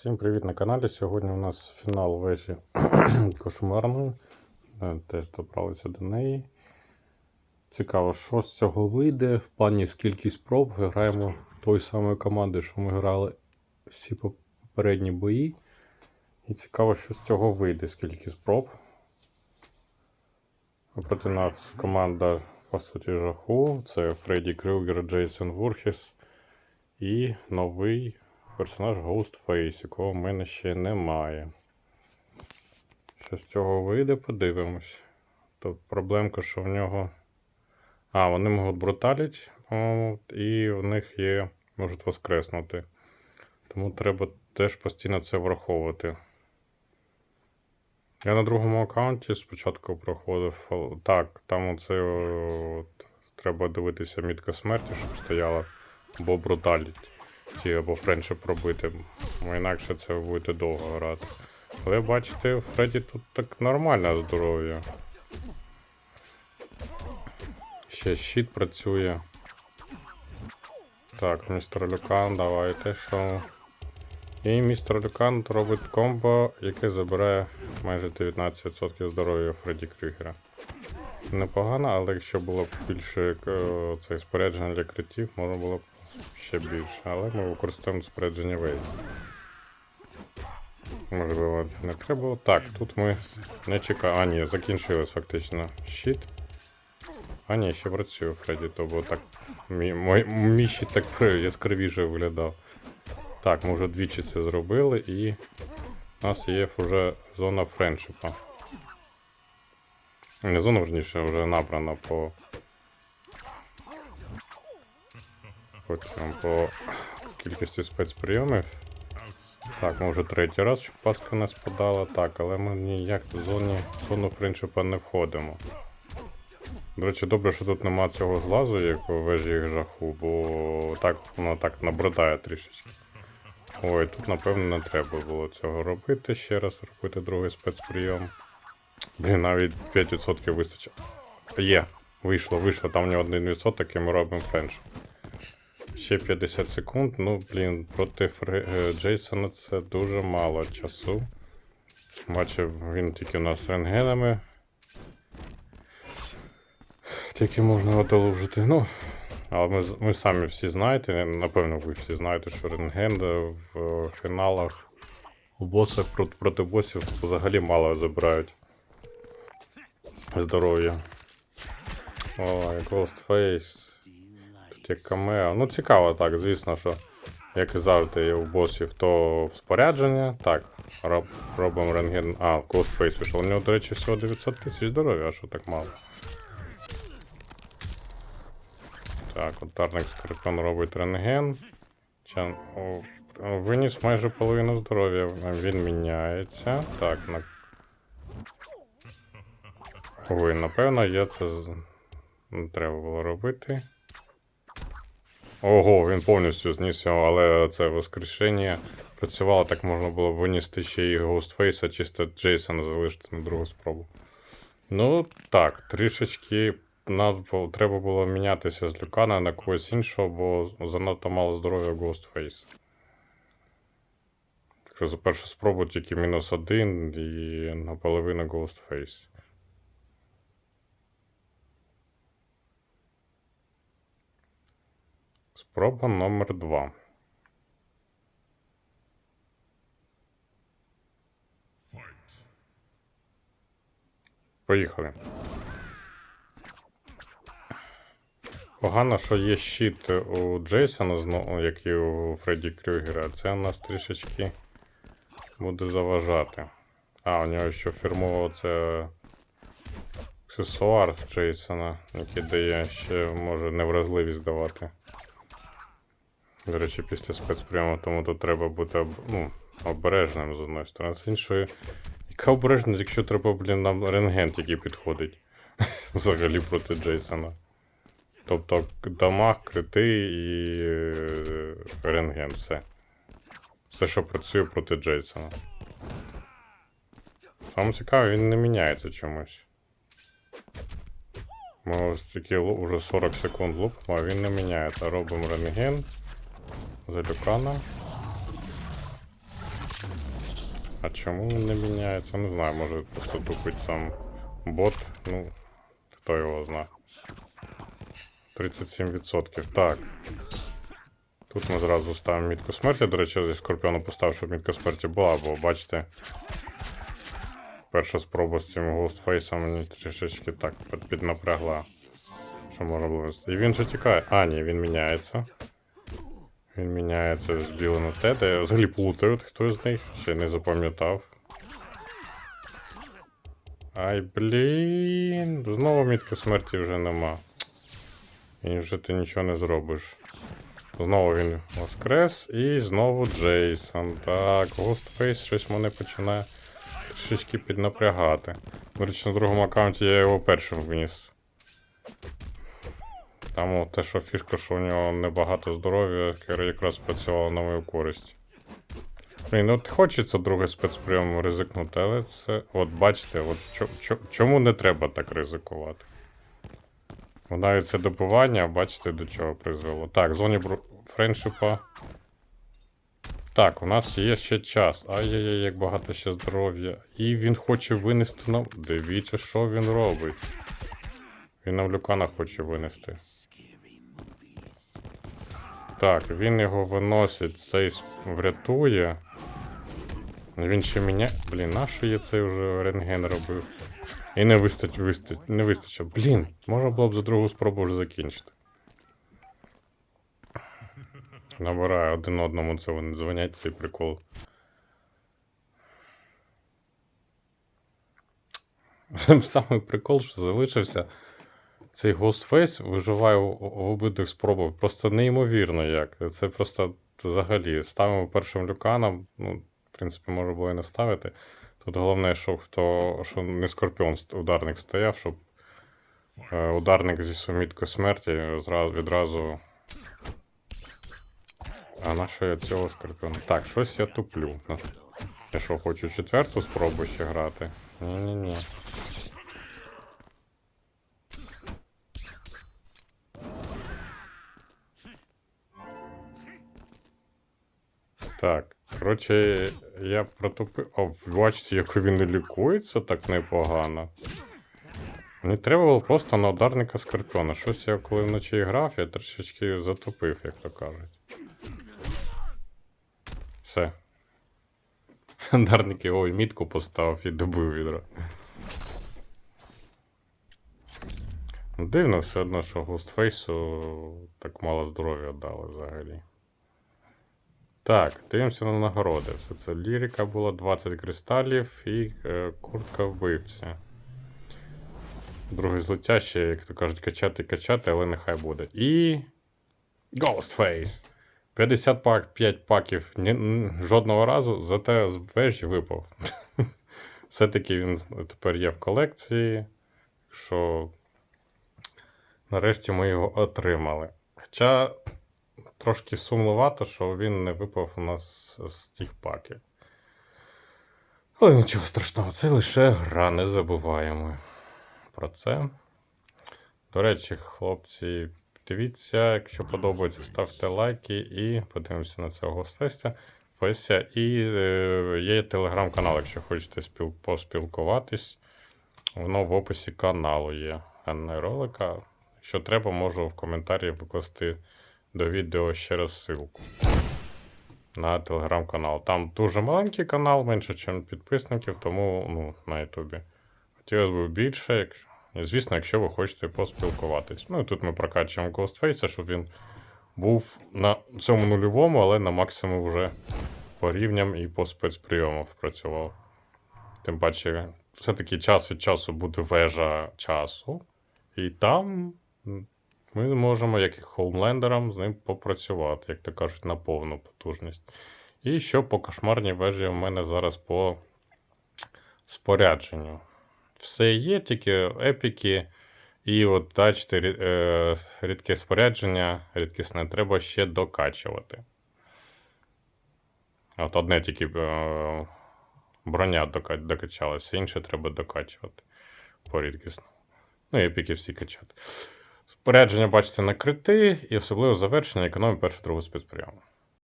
Всім привіт на каналі. Сьогодні у нас фінал вежі кошмарної. Е, Теж добралися до неї. Цікаво, що з цього вийде. В плані скільки спроб граємо тої самої команди, що ми грали всі попередні бої. І цікаво, що з цього вийде, скільки спроб. Проти нас команда по суті жаху. Це Фредді Крюгер, Джейсон Вурхіс і новий персонаж Ghostface, якого в мене ще немає. Що з цього вийде, подивимось. Тут проблемка, що в нього. А, вони можуть бруталіть, і в них є. можуть воскреснути. Тому треба теж постійно це враховувати. Я на другому аккаунті спочатку проходив. Так, там оце от, треба дивитися мітка смерті, щоб стояла, або бруталіть. Ті, або френче пробити. Бо інакше це буде довго грати. Але бачите, у Фредді тут так нормальне здоров'я. Ще щит працює. Так, містер Люкан, давайте що. І містер Люкан робить комбо, яке забирає майже 19% здоров'я Фредді Крюгера. Непогано, але якщо було б більше е, цей спорядження для критів, можна було б ще більше. Але ми використовуємо спорядження Вейд. Можливо, не треба було. Так, тут ми не чекаємо. А, ні, закінчилось фактично щит. А ні, ще працює Фредді, то бо так. Мій, мій щит так яскравіше виглядав. Так, ми вже двічі це зробили і у нас є вже зона френдшипа. Не зона, верніше, вже набрана по. По, цьому, по кількості спецприйомів. Так, ми вже третій раз, щоб паска не спадала. Так, але ми ніяк в зоні зону френдшипа не входимо. До речі, добре, що тут нема цього злазу, як у вежі жаху, бо так воно так набридає трішечки. Ой, тут, напевно, не треба було цього робити. Ще раз робити другий спецприйом. Блін, навіть 5% вистачило. Є, вийшло, вийшло, там не 1% і ми робимо френш. Ще 50 секунд. Ну, блін, проти Фре... е, Джейсона це дуже мало часу. Бачив, він тільки у нас рентгенами. Тільки можна одолужити. Ну, але ми, ми самі всі знаєте, напевно, ви всі знаєте, що рентген е, в фіналах у босах проти, проти босів взагалі мало забирають здоров'я. Ой, Ghostface. Тут камео. Ну, цікаво, так, звісно, що, як і завжди, у босів, то в спорядження. Так, роб, робимо рентген. А, Ghostface вийшов. У нього, до речі, всього 900 тисяч здоров'я, а що так мало? Так, ударник Скорпіон робить рентген. Чан... О, виніс майже половину здоров'я. Він міняється. Так, на. Ой, напевно, я це не треба було робити. Ого, він повністю зніс його, але це воскрешення працювало, так можна було винести ще і Ghostface, чисто Джейсона залишити на другу спробу. Ну, так, трішечки треба було мінятися з Люкана на когось іншого, бо занадто мало здоров'я Ghostface. Так що за першу спробу тільки мінус один і наполовину Ghostface. Спроба номер 2. Поїхали. Погано, що є щит у Джейсона, знову, як і у Фредді Крюгера. Це у нас трішечки буде заважати. А, у нього ще фірмово це аксесуар Джейсона, який дає ще може невразливість давати. До речі, після спецприйому, тому тут треба бути ну, обережним з одної сторони. З іншої. Яка обережність, якщо треба, блін, нам рентген тільки підходить. Взагалі проти Джейсона. Тобто дамаг, крити і е, рентген, все. Все, що працює проти Джейсона. Саме цікаве, він не міняється чомусь. Ми ось тільки вже 40 секунд лупимо, а він не міняється. Робимо рентген. Залюкана. А чому він не міняється? Не знаю, може просто тупить сам бот. Ну, хто його знає. 37%. Так. Тут ми зразу ставимо мітку смерті. До речі, зі Скорпіону поставив, щоб мітка смерті була, бо бачите. Перша спроба з цим Ghostface мені трішечки так під- піднапрягла. Що можна було. І він же тікає. А, ні, він міняється. Він міняється з білим на те, де я взагалі плутаю, от хто з них ще не запам'ятав. Ай, блін. Знову мітки смерті вже нема. І вже ти нічого не зробиш. Знову він воскрес і знову Джейсон. Так, Ghostface щось мене починає трішечки піднапрягати. До речі, на другому аккаунті я його першим вніс. Там те, що фішка, що у нього небагато здоров'я, якраз працювало на мою користь. Блін, ну от хочеться другий спецприйом ризикнути, але це. От бачите, от чо, чо, чому не треба так ризикувати? Ну, навіть це добування, бачите, до чого призвело. Так, в зоні бру... Так, у нас є ще час. Ай-яй-яй, як багато ще здоров'я. І він хоче винести нам. Дивіться, що він робить. Він нам Люкана хоче винести. Так, він його виносить, цей врятує. Він ще мене. Блін, нащо я цей вже рентген робив? І не вистач, вистач, не вистачило. Блін, можна було б за другу спробу вже закінчити. Набираю один одному це вони дзвонять цей прикол. Самий прикол, що залишився. Цей Ghostface виживає в, обидвих спробах. Просто неймовірно як. Це просто взагалі. Ставимо першим люканом. Ну, в принципі, може було і не ставити. Тут головне, щоб хто, що не скорпіон ударник стояв, щоб е, ударник зі суміткою смерті відразу. А на що я цього скорпіона? Так, щось я туплю. Я що, хочу четверту спробу ще грати? Ні-ні-ні. Так, коротше, я протупив. О, бачите, як він лікується так непогано. Мені треба було просто на ударника Скорпіона. Щось я коли вночі грав, я трішечки затупив, як то кажуть. Все. Ударники, ой, мітку поставив і добив відро. Ну, Дивно все одно, що Густфейсу так мало здоров'я дали взагалі. Так, дивимося на нагороди. Все це лірика була 20 кристалів і е, куртка вбивці. Друге злиття як то кажуть, качати качати, але нехай буде. І. Ghostface! 50 пак, 5 паків ні, жодного разу, зате з вежі випав. Все-таки він тепер є в колекції. Що нарешті ми його отримали. Хоча трошки сумнувато, що він не випав у нас з, тих паків. Але нічого страшного, це лише гра, не забуваємо про це. До речі, хлопці, дивіться, якщо подобається, ставте лайки і подивимося на цього гостфестя. Феся. І е, є телеграм-канал, якщо хочете спіл... поспілкуватись. Воно в описі каналу є, а ролика. Якщо треба, можу в коментарі викласти до відео ще раз ссылку на телеграм-канал. Там дуже маленький канал, менше, ніж підписників, тому ну, на Ютубі. Хотілося б більше, і, звісно, якщо ви хочете поспілкуватись. Ну і тут ми прокачуємо Ghostface, щоб він був на цьому нульовому, але на максимум вже по рівням і по спецприйомах працював. Тим паче, все-таки час від часу буде вежа часу, і там ми можемо, як і хоумлендерам, з ним попрацювати, як то кажуть, на повну потужність. І що по кошмарній вежі в мене зараз по спорядженню. Все є, тільки епіки. І от бачите, е, рідке спорядження, рідкісне, треба ще докачувати. От одне тільки е, броня докачалася, інше треба докачувати по рідкісному. Ну, епіки всі качати. Спорядження, бачите, на крити, і особливо завершення економії першу другу спецприйому.